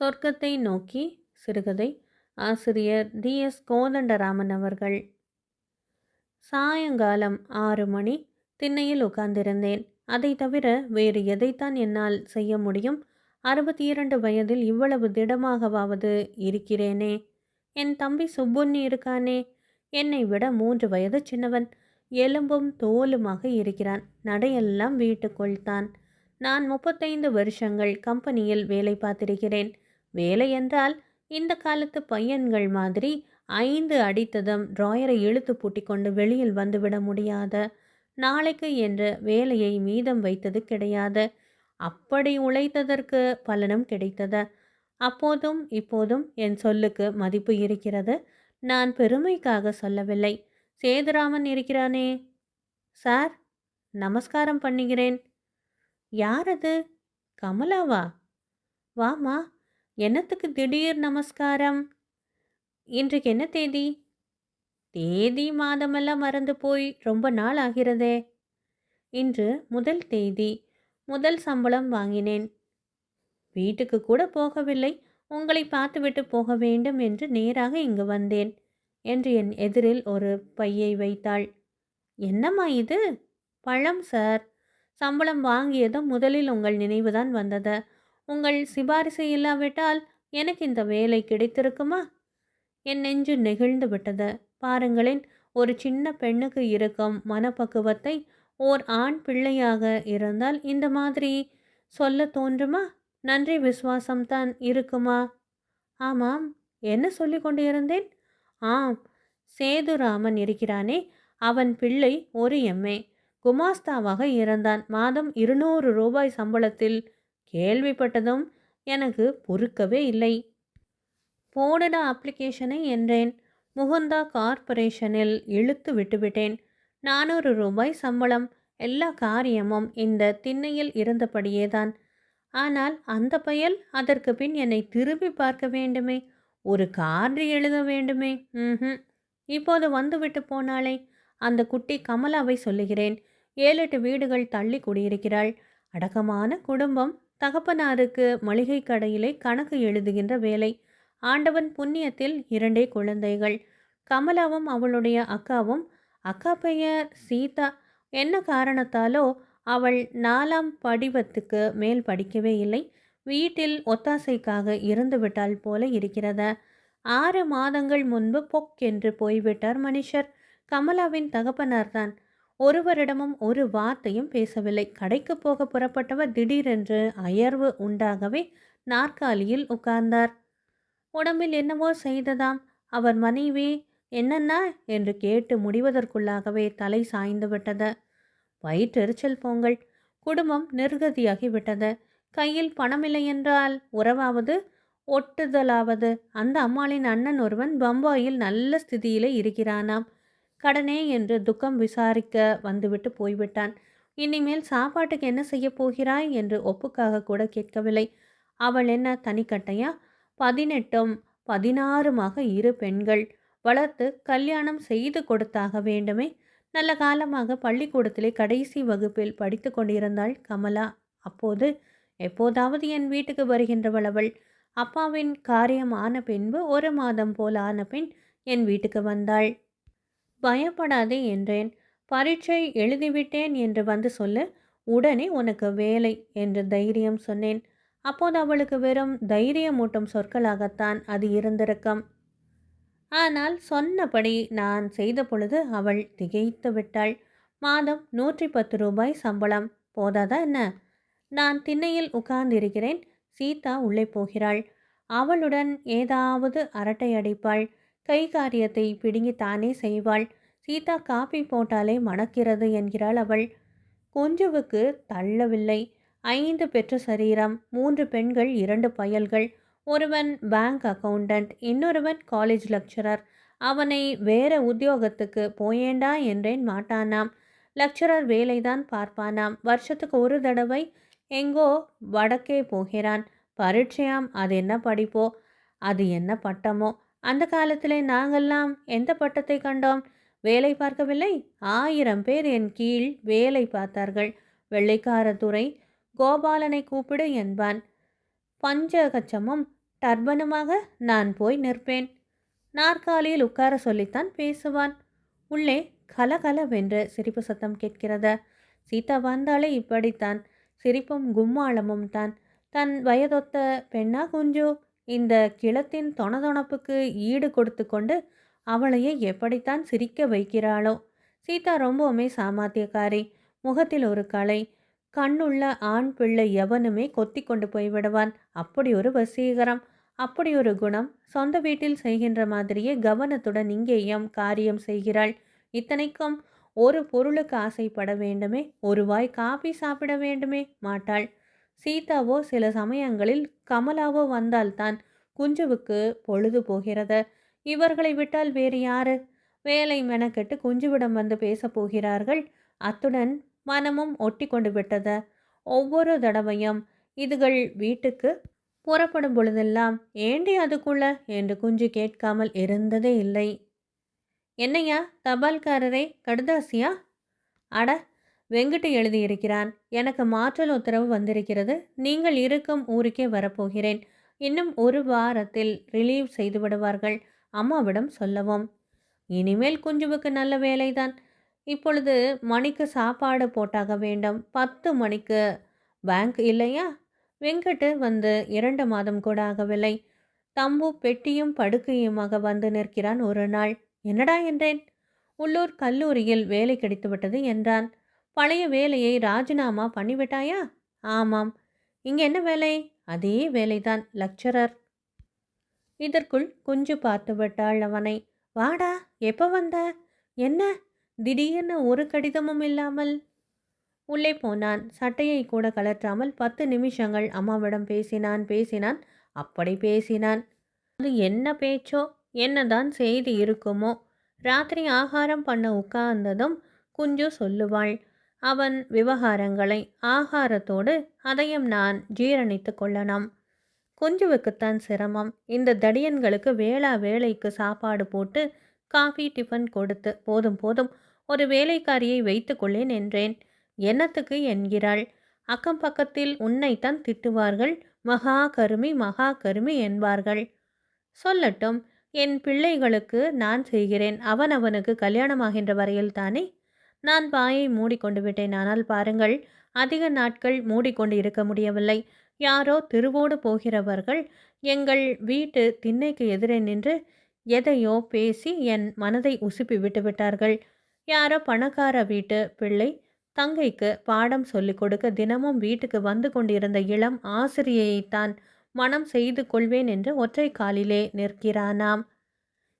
சொர்க்கத்தை நோக்கி சிறுகதை. ஆசிரியர் டி. எஸ். கோதண்டராமன் அவர்கள். சாயங்காலம் ஆறு மணி. திண்ணையில் உட்கார்ந்திருந்தேன். அதை தவிர வேறு எதைத்தான் என்னால் செய்ய முடியும்? அறுபத்தி இரண்டு வயதில் இவ்வளவு திடமாகவாவது இருக்கிறேனே. என் தம்பி சுப்புண்ணி இருக்கானே? என்னை விட மூன்று வயது சின்னவன். எலும்பும் தோலுமாக இருக்கிறான். நடையெல்லாம் வீட்டுக்குள் தான். நான் முப்பத்தைந்து வருஷங்கள் கம்பெனியில் வேலை பார்த்திருக்கிறேன். வேலை என்றால் இந்த காலத்து பையன்கள் மாதிரி ஐந்து அடித்ததும் டிராயரை இழுத்து பூட்டி கொண்டு வெளியில் வந்துவிட முடியாத. நாளைக்கு என்று வேலையை மீதம் வைத்தது கிடையாது. அப்படி உழைத்ததற்கு பலனும் கிடைத்தது. அப்போதும் இப்போதும் என் சொல்லுக்கு மதிப்பு இருக்கிறது. நான் பெருமைக்காக சொல்லவில்லை. சேதுராமன் இருக்கிறானே. சார் நமஸ்காரம் பண்ணுகிறேன். யார் அது? கமலாவா? வாமா என்னத்துக்கு திடீர் நமஸ்காரம்? இன்றைக்கு என்ன தேதி? தேதி மாதமெல்லாம் மறந்து போய் ரொம்ப நாள் ஆகிறதே. இன்று முதல் தேதி. முதல் சம்பளம் வாங்கினேன். வீட்டுக்கு கூட போகவில்லை. உங்களை பார்த்துவிட்டு போக வேண்டும் என்று நேராக இங்கு வந்தேன் என்று என் எதிரில் ஒரு பையை வைத்தாள். என்னம்மா இது? பழம் சார். சம்பளம் வாங்கியதும் முதலில் உங்கள் நினைவுதான் வந்தது. உங்கள் சிபாரிசு இல்லாவிட்டால் எனக்கு இந்த வேலை கிடைத்திருக்குமா? என் நெஞ்சு நெகிழ்ந்து விட்டது. பாருங்களேன் ஒரு சின்ன பெண்ணுக்கு இருக்கும் மனப்பக்குவத்தை ஓர் ஆண் பிள்ளையாக இருந்தால் இந்த மாதிரி சொல்ல தோன்றுமா? நன்றி விசுவாசம்தான் இருக்குமா? ஆமாம் என்ன சொல்லி கொண்டு இருந்தேன் ஆம் சேதுராமன் இருக்கிறானே. அவன் பிள்ளை ஒரு எம்ஏ. குமாஸ்தாவாக இருந்தான். மாதம் இருநூறு ரூபாய் சம்பளத்தில் கேள்விப்பட்டதும் எனக்கு பொறுக்கவே இல்லை. போடடா அப்ளிகேஷனை என்றேன். முகுந்தா கார்ப்பரேஷனில் இழுத்து விட்டுவிட்டேன். நானூறு ரூபாய் சம்பளம் எல்லா காரியமும் இந்த திண்ணையில் இருந்தபடியேதான். ஆனால் அந்த பயல் அதற்கு பின் என்னை திரும்பி பார்க்க வேண்டுமே? ஒரு கார்டு எழுத வேண்டுமே? ம் இப்போது வந்துவிட்டு போனாளே. அந்த குட்டி கமலாவை சொல்லுகிறேன். ஏழு எட்டு வீடுகள் தள்ளி குடியிருக்கிறாள். அடக்கமான குடும்பம். தகப்பனாருக்கு மளிகை கடையிலே கணக்கு எழுதுகின்ற வேலை. ஆண்டவன் புண்ணியத்தில் இரண்டே குழந்தைகள். கமலாவும் அவளுடைய அக்காவும் அக்கா பெயர் சீதா. என்ன காரணத்தாலோ அவள் நாலாம் படிவத்துக்கு மேல் படிக்கவே இல்லை. வீட்டில் ஒத்தாசைக்காக இருந்துவிட்டால் போல இருக்கிறத. ஆறு மாதங்கள் முன்பு பொக் என்று போய்விட்டார் மனுஷர். கமலாவின் தகப்பனார்தான். ஒருவரிடமும் ஒரு வார்த்தையும் பேசவில்லை. கடைக்கு போக புறப்பட்டவர் திடீரென்று அயர்வு உண்டாகவே நாற்காலியில் உட்கார்ந்தார். உடம்பில் என்னவோ செய்ததாம். அவர் மனைவி என்னன்னா என்று கேட்டு முடிவதற்குள்ளாகவே தலை சாய்ந்து விட்டது. வயிற்றெரிச்சல் பொங்கல் குடும்பம் நிர்கதியாகி விட்டது. கையில் பணமில்லை என்றால் உறவாவது ஒட்டுதலாவது. அந்த அம்மாளின் அண்ணன் ஒருவன் பம்பாயில் நல்ல ஸ்திதியிலே இருக்கிறானாம். கடனே என்று துக்கம் விசாரிக்க வந்துவிட்டு போய்விட்டான். இனிமேல் சாப்பாட்டுக்கு என்ன செய்ய போகிறாய்? என்று ஒப்புக்காக கூட கேட்கவில்லை. அவள் என்ன தனிக்கட்டையா? பதினெட்டும் பதினாறுமாக இரு பெண்கள் வளர்த்து கல்யாணம் செய்து கொடுத்தாக வேண்டுமே. நல்ல காலமாக பள்ளிக்கூடத்திலே கடைசி வகுப்பில் படித்து கொண்டிருந்தாள் கமலா. அப்போது எப்போதாவது என் வீட்டுக்கு வருகின்றவள் அவள். அப்பாவின் காரியம் ஆன பின்பு ஒரு மாதம் போல் ஆன பின் என் வீட்டுக்கு வந்தாள். பயப்படாதே என்றேன். பரீட்சை எழுதிவிட்டேன் என்று வந்து சொல்லு உடனே உனக்கு வேலை என்று தைரியம் சொன்னேன். அப்போது அவளுக்கு வெறும் தைரியமூட்டும் சொற்களாகத்தான் அது இருந்திருக்கும். ஆனால் சொன்னபடி நான் செய்த பொழுது அவள் திகைத்து விட்டாள். மாதம் நூற்றி பத்து ரூபாய் சம்பளம் போதாதா என்ன? நான் திண்ணையில் உட்கார்ந்திருக்கிறேன் சீதா உள்ளே போகிறாள். அவளுடன் ஏதாவது அரட்டை அடிப்பாள். கை காரியத்தை பிடுங்கி தானே செய்வாள். சீதா காப்பி போட்டாலே மணக்கிறது என்கிறாள் அவள். குஞ்சுவுக்கு தள்ளவில்லை. ஐந்து பெற்ற சரீரம் மூன்று பெண்கள் இரண்டு பயல்கள். ஒருவன் பேங்க் அக்கவுண்டன்ட் இன்னொருவன் காலேஜ் லெக்சரர். அவனை வேற உத்தியோகத்துக்கு போயேண்டா என்றேன் மாட்டானாம். லெக்சரர் வேலைதான் பார்ப்பானாம். வருஷத்துக்கு ஒரு தடவை எங்கோ வடக்கே போகிறான். பரீட்சையாம் அது என்ன படிப்போ? அது என்ன பட்டமோ? அந்த காலத்தில் நாங்கள்லாம் எந்த பட்டத்தை கண்டோம்? வேலை பார்க்கவில்லை? ஆயிரம் பேர் என் கீழ் வேலை பார்த்தார்கள். வெள்ளைக்காரத்துறை கோபாலனை கூப்பிடு என்பான். பஞ்சகச்சமும் டர்பனுமாக நான் போய் நிற்பேன். நாற்காலியில் உட்கார சொல்லித்தான் பேசுவான். உள்ளே கலகலவென்று சிரிப்பு சத்தம் கேட்கிறத. சீதா வந்தாலே இப்படித்தான். சிரிப்பும் கும்மாளமும் தான். தன் வயதொத்த பெண்ணா குஞ்சு? இந்த கிளத்தின் தொணதொணப்புக்கு ஈடு கொடுத்து கொண்டு அவளையே எப்படித்தான் சிரிக்க வைக்கிறாளோ? சீதா ரொம்பவுமே சாமாத்தியக்காரி. முகத்தில் ஒரு கலை. கண்ணுள்ள ஆண் பிள்ளை எவனுமே கொத்தி கொண்டு போய்விடுவான் அப்படி ஒரு வசீகரம். அப்படி ஒரு குணம். சொந்த வீட்டில் செய்கின்ற மாதிரியே கவனத்துடன் இங்கேயும் காரியம் செய்கிறாள். இத்தனைக்கும் ஒரு பொருளுக்கு ஆசைப்பட வேண்டுமே? ஒரு வாய் காபி சாப்பிட வேண்டுமே? மாட்டாள். சீதாவோ சில சமயங்களில் கமலாவோ வந்தால்தான் குஞ்சுவுக்கு பொழுது போகிறது. இவர்களை விட்டால் வேறு யாரு? வேலை மெனக்கெட்டு குஞ்சுவிடம் வந்து பேசப் போகிறார்கள். அத்துடன் மனமும் ஒட்டி கொண்டு விட்டது. ஒவ்வொரு தடவையும் இதுகள் வீட்டுக்கு புறப்படும் பொழுதெல்லாம் ஏண்டி அதுக்குள்ள? என்று குஞ்சு கேட்காமல் இருந்ததே இல்லை. என்னையா தபால்காரரே கடுதாசியா? அட வெங்கட்டு எழுதியிருக்கிறான். எனக்கு மாற்றல் உத்தரவு வந்திருக்கிறது. நீங்கள் இருக்கும் ஊருக்கே வரப்போகிறேன். இன்னும் ஒரு வாரத்தில் ரிலீவ் செய்து விடுவார்கள். அம்மாவிடம் சொல்லவும். இனிமேல் குஞ்சுவுக்கு நல்ல வேலைதான். இப்பொழுது மணிக்கு சாப்பாடு போட்டாக வேண்டும். பத்து மணிக்கு பேங்க் இல்லையா? வெங்கட்டு வந்து இரண்டு மாதம் கூட ஆகவில்லை. தம்பு பெட்டியும் படுக்கையுமாக வந்து நிற்கிறான் ஒரு நாள். என்னடா என்றேன்? உள்ளூர் கல்லூரியில் வேலை கிடைத்துவிட்டது என்றான். பழைய வேலையை ராஜினாமா பண்ணிவிட்டாயா? ஆமாம். இங்கே என்ன வேலை? அதே வேலைதான் லெக்சரர். இதற்குள் குஞ்சு பார்த்து விட்டாள் அவனை. வாடா எப்போ வந்த? என்ன? திடீர்னு ஒரு கடிதமும் இல்லாமல். உள்ளே போனான். சட்டையை கூட கலற்றாமல் பத்து நிமிஷங்கள் அம்மாவிடம் பேசினான் பேசினான் அப்படி பேசினான். அது என்ன பேச்சோ என்னதான் செய்தி இருக்குமோ. ராத்திரி ஆகாரம் பண்ண உட்கார்ந்ததும் குஞ்சு சொல்லுவாள். அவன் விவகாரங்களை ஆகாரத்தோடு அதையும் நான் ஜீரணித்து கொள்ளணும் குஞ்சுவுக்குத்தான் சிரமம். இந்த தடியன்களுக்கு வேளா வேலைக்கு சாப்பாடு போட்டு காஃபி டிஃபன் கொடுத்து போதும் போதும். ஒரு வேலைக்காரியை வைத்து கொள்ளேன் என்றேன். என்னத்துக்கு என்கிறாள்? அக்கம் பக்கத்தில் உன்னைத்தான் திட்டுவார்கள். மகா கருமி மகா கருமி என்பார்கள். சொல்லட்டும் என் பிள்ளைகளுக்கு நான் செய்கிறேன். அவன் அவனுக்கு கல்யாணமாகின்ற வரையில் தானே நான் வாயை மூடிக்கொண்டு விட்டேன். ஆனால் பாருங்கள் அதிக நாட்கள் மூடிக்கொண்டு இருக்க முடியவில்லை. யாரோ திருவோடு போகிறவர்கள் எங்கள் வீட்டு திண்ணைக்கு எதிரே நின்று எதையோ பேசி என் மனதை உசுப்பி விட்டு விட்டார்கள். யாரோ பணக்கார வீட்டு பிள்ளை தங்கைக்கு பாடம் சொல்லிக் கொடுக்க தினமும் வீட்டுக்கு வந்து கொண்டிருந்த இளம் ஆசிரியைத்தான் மனம் செய்து கொள்வேன் என்று ஒற்றை காலிலே நிற்கிறானாம்.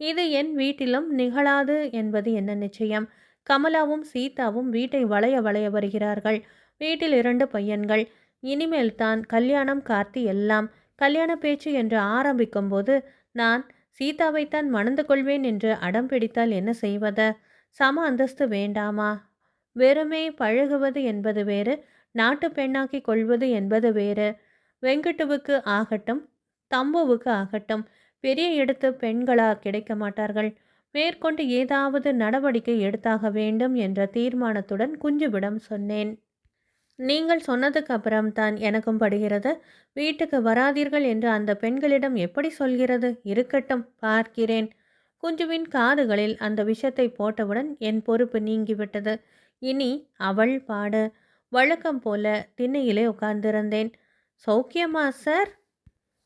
இது என் வீட்டிலும் நிகழாது என்பது என்ன நிச்சயம்? கமலாவும் சீதாவும் வீட்டை வளைய வளைய வருகிறார்கள். வீட்டில் இரண்டு பையன்கள். இனிமேல் தான் கல்யாணம் கார்த்தி எல்லாம். கல்யாண பேச்சு என்று ஆரம்பிக்கும் போது நான் சீதாவைத்தான் மணந்து கொள்வேன் என்று அடம் பிடித்தால் என்ன செய்வது? சம அந்தஸ்து வேண்டாமா? வெறுமே பழகுவது என்பது வேறு நாட்டு பெண்ணாக்கி கொள்வது என்பது வேறு. வெங்கட்டுவுக்கு ஆகட்டும் தம்புவுக்கு ஆகட்டும். பெரிய இடத்து பெண்களா கிடைக்க மாட்டார்கள். மேற்கொண்டு ஏதாவது நடவடிக்கை எடுத்தாக வேண்டும் என்ற தீர்மானத்துடன் குஞ்சுவிடம் சொன்னேன். நீங்கள் சொன்னதுக்கு அப்புறம்தான் எனக்கும் படுகிறது. வீட்டுக்கு வராதீர்கள் என்று அந்த பெண்களிடம் எப்படி சொல்கிறது? இருக்கட்டும் பார்க்கிறேன். குஞ்சுவின் காதுகளில் அந்த விஷத்தை போட்டவுடன் என் பொறுப்பு நீங்கிவிட்டது. இனி அவள் பாடு. வழக்கம் போல திண்ணையிலே உட்கார்ந்திருந்தேன். சௌக்கியமா சார்?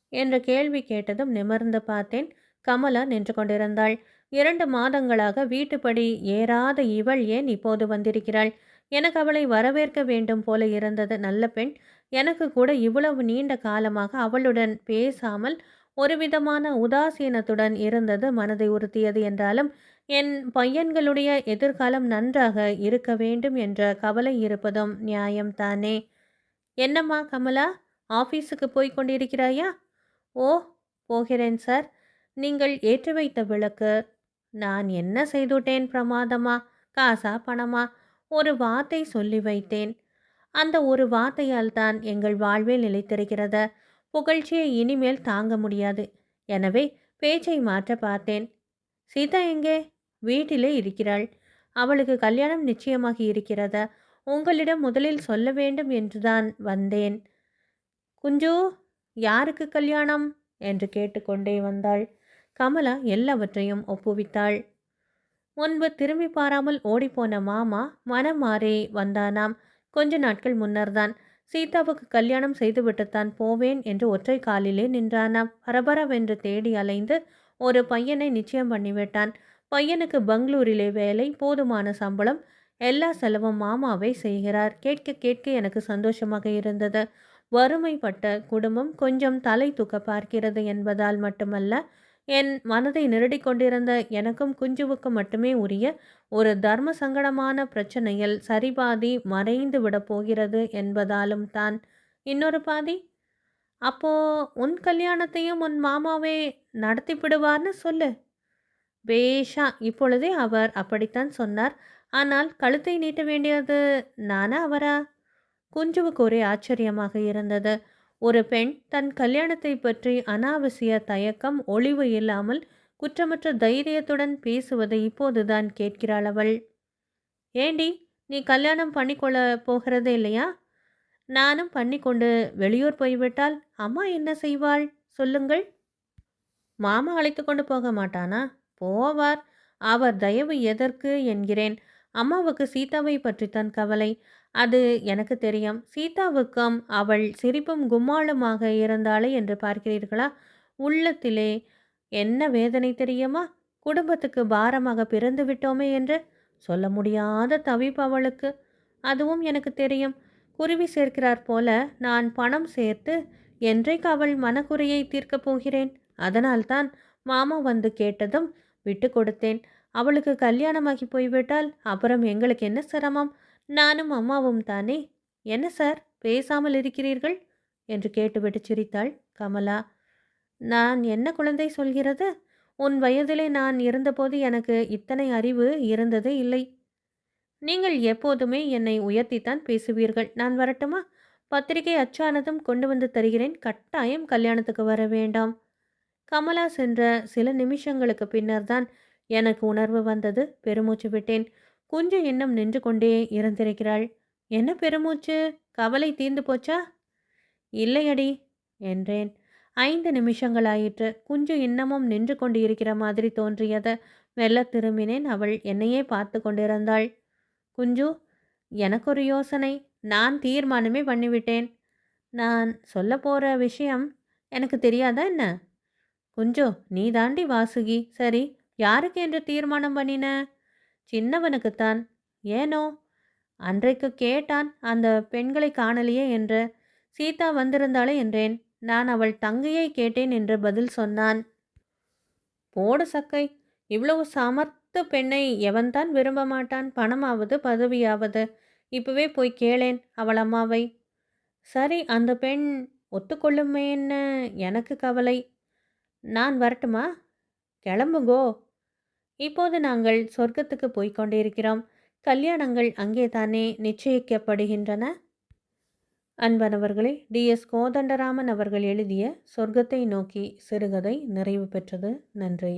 என்ற கேள்வி கேட்டதும் நிமிர்ந்து பார்த்தேன். கமலா நின்று கொண்டிருந்தாள். இரண்டு மாதங்களாக வீட்டுப்படி ஏறாத இவள் ஏன் இப்போது வந்திருக்கிறாள்? எனக்கு அவளை வரவேற்க வேண்டும் போல இருந்தது. நல்ல பெண். எனக்கு கூட இவ்வளவு நீண்ட காலமாக அவளுடன் பேசாமல் ஒரு விதமான உதாசீனத்துடன் இருந்தது மனதை உறுத்தியது என்றாலும் என் பையன்களுடைய எதிர்காலம் நன்றாக இருக்க வேண்டும் என்ற கவலை இருப்பதும் நியாயம்தானே என்னம்மா கமலா ஆஃபீஸுக்கு போய் கொண்டிருக்கிறாயா? ஓ போகிறேன் சார். நீங்கள் ஏற்றி வைத்த விளக்கு நான் என்ன செய்துட்டேன் பிரமாதமா? காசா பணமா? ஒரு வார்த்தை சொல்லி வைத்தேன். அந்த ஒரு வார்த்தையால் தான் எங்கள் வாழ்வில் நிலைத்திருக்கிறத. புகழ்ச்சியை இனிமேல் தாங்க முடியாது. எனவே பேச்சை மாற்ற பார்த்தேன். சீதா எங்கே? வீட்டிலே இருக்கிறாள். அவளுக்கு கல்யாணம் நிச்சயமாகி இருக்கிறத உங்களிடம் முதலில் சொல்ல வேண்டும் என்றுதான் வந்தேன். குஞ்சு யாருக்கு கல்யாணம்? என்று கேட்டுக்கொண்டே வந்தாள். கமலா எல்லாவற்றையும் ஒப்புவித்தாள். முன்பு திரும்பி பாராமல் ஓடிப்போன மாமா மனம் மாறி வந்தானாம். கொஞ்ச நாட்கள் முன்னர்தான் சீதாவுக்கு கல்யாணம் செய்துவிட்டுத்தான் போவேன் என்று ஒற்றை காலிலே நின்றானாம். பரபரவென்று தேடி அலைந்து ஒரு பையனை நிச்சயம் பண்ணிவிட்டான். பையனுக்கு பெங்களூரிலே வேலை போதுமான சம்பளம் எல்லா செலவும் மாமாவை செய்கிறார். கேட்க கேட்க எனக்கு சந்தோஷமாக இருந்தது. வறுமைப்பட்ட குடும்பம் கொஞ்சம் தலை தூக்க பார்க்கிறது என்பதால் மட்டுமல்ல என் மனதை நிரடி கொண்டிருந்த எனக்கும் குஞ்சுவுக்கும் மட்டுமே உரிய ஒரு தர்ம சங்கடமான பிரச்சனையில் சரிபாதி மறைந்து விடப்போகிறது என்பதாலும் தான். இன்னொரு பாதி அப்போ உன் கல்யாணத்தையும் உன் மாமாவே நடத்திவிடுவார்னு சொல்லு. பேஷா இப்பொழுதே அவர் அப்படித்தான் சொன்னார். ஆனால் கழுத்தை நீட்ட வேண்டியது நானா அவரா? குஞ்சுவுக்கு ஒரே ஆச்சரியமாக இருந்தது. ஒரு பெண் தன் கல்யாணத்தை பற்றி அனாவசிய தயக்கம் ஒளிவு இல்லாமல் குற்றமற்ற தைரியத்துடன் பேசுவதை இப்போதுதான் கேட்கிறாள் அவள். ஏண்டி நீ கல்யாணம் பண்ணிக்கொள்ள போகிறதே இல்லையா? நானும் பண்ணிக்கொண்டு வெளியூர் போய்விட்டால் அம்மா என்ன செய்வாள்? சொல்லுங்கள். மாமா அழைத்து கொண்டு போக மாட்டானா? போவார். அவர் தயவு எதற்கு என்கிறேன். அம்மாவுக்கு சீதாவை பற்றித்தான் கவலை. அது எனக்கு தெரியும். சீதாவுக்கும் அவள் சிரிப்பும் கும்மாளுமாக இருந்தாளே என்று பார்க்கிறீர்களா? உள்ளத்திலே என்ன வேதனை தெரியுமா? குடும்பத்துக்கு பாரமாக பிறந்து விட்டோமே என்று சொல்ல முடியாத தவிப்பு அவளுக்கு. அதுவும் எனக்கு தெரியும். குருவி சேர்க்கிறார் போல நான் பணம் சேர்த்து என்றைக்கு அவள் மனக்குறையை தீர்க்கப் போகிறேன்? அதனால்தான் மாமா வந்து கேட்டதும் விட்டு கொடுத்தேன். அவளுக்கு கல்யாணமாகி போய்விட்டால் அப்புறம் எங்களுக்கு என்ன சிரமம்? நானும் அம்மாவும் தானே? என்ன சார் பேசாமல் இருக்கிறீர்கள்? என்று கேட்டுவிட்டு சிரித்தாள் கமலா. நான் என்ன குழந்தை சொல்கிறது? உன் வயதிலே நான் இருந்தபோது எனக்கு இத்தனை அறிவு இருந்ததே இல்லை. நீங்கள் எப்போதுமே என்னை உயர்த்தித்தான் பேசுவீர்கள். நான் வரட்டுமா? பத்திரிகை அச்சானதும் கொண்டு வந்து தருகிறேன். கட்டாயம் கல்யாணத்துக்கு வர வேண்டாம். கமலா சென்ற சில நிமிஷங்களுக்கு பின்னர்தான் எனக்கு உணர்வு வந்தது. பெருமூச்சு விட்டேன். குஞ்சு இன்னும் நின்று கொண்டே இருந்திருக்கிறாள் என்ன பெருமூச்சு? கவலை தீர்ந்து போச்சா? இல்லையடி என்றேன். ஐந்து நிமிஷங்களாயிற்று. குஞ்சு இன்னமும் நின்று கொண்டு இருக்கிற மாதிரி தோன்றியது. மெல்ல திரும்பினேன். அவள் என்னையே பார்த்து கொண்டிருந்தாள். குஞ்சு எனக்கு ஒரு யோசனை. நான் தீர்மானமே பண்ணிவிட்டேன். நான் சொல்ல போகிற விஷயம் எனக்கு தெரியாதா என்ன? குஞ்சு நீ தாண்டி வாசுகி. சரி யாருக்கு என்று தீர்மானம் பண்ணின? சின்னவனுக்குத்தான். ஏனோ? அன்றைக்கு கேட்டான் அந்த பெண்களை காணலையே என்று. சீதா வந்திருந்தாளே என்றேன். நான் அவள் தங்கையை கேட்டேன் என்று பதில் சொன்னான். போடு சக்கை. இவ்வளவு சமர்த்த பெண்ணை எவன்தான் விரும்ப மாட்டான்? பணமாவது பதவியாவது. இப்பவே போய் கேளேன் அவள் அம்மாவை. சரி அந்த பெண் ஒத்துக்கொள்ளுமேன்னு எனக்கு கவலை. நான் வரட்டுமா? கிளம்புகோ இப்போது நாங்கள் சொர்க்கத்துக்கு போய்கொண்டிருக்கிறோம் கல்யாணங்கள் அங்கே தானே நிச்சயிக்கப்படுகின்றன? அன்பனவர்களே டிஎஸ் கோதண்டராமன் அவர்கள் எழுதிய சொர்க்கத்தை நோக்கி சிறுகதை நிறைவு பெற்றது. நன்றி.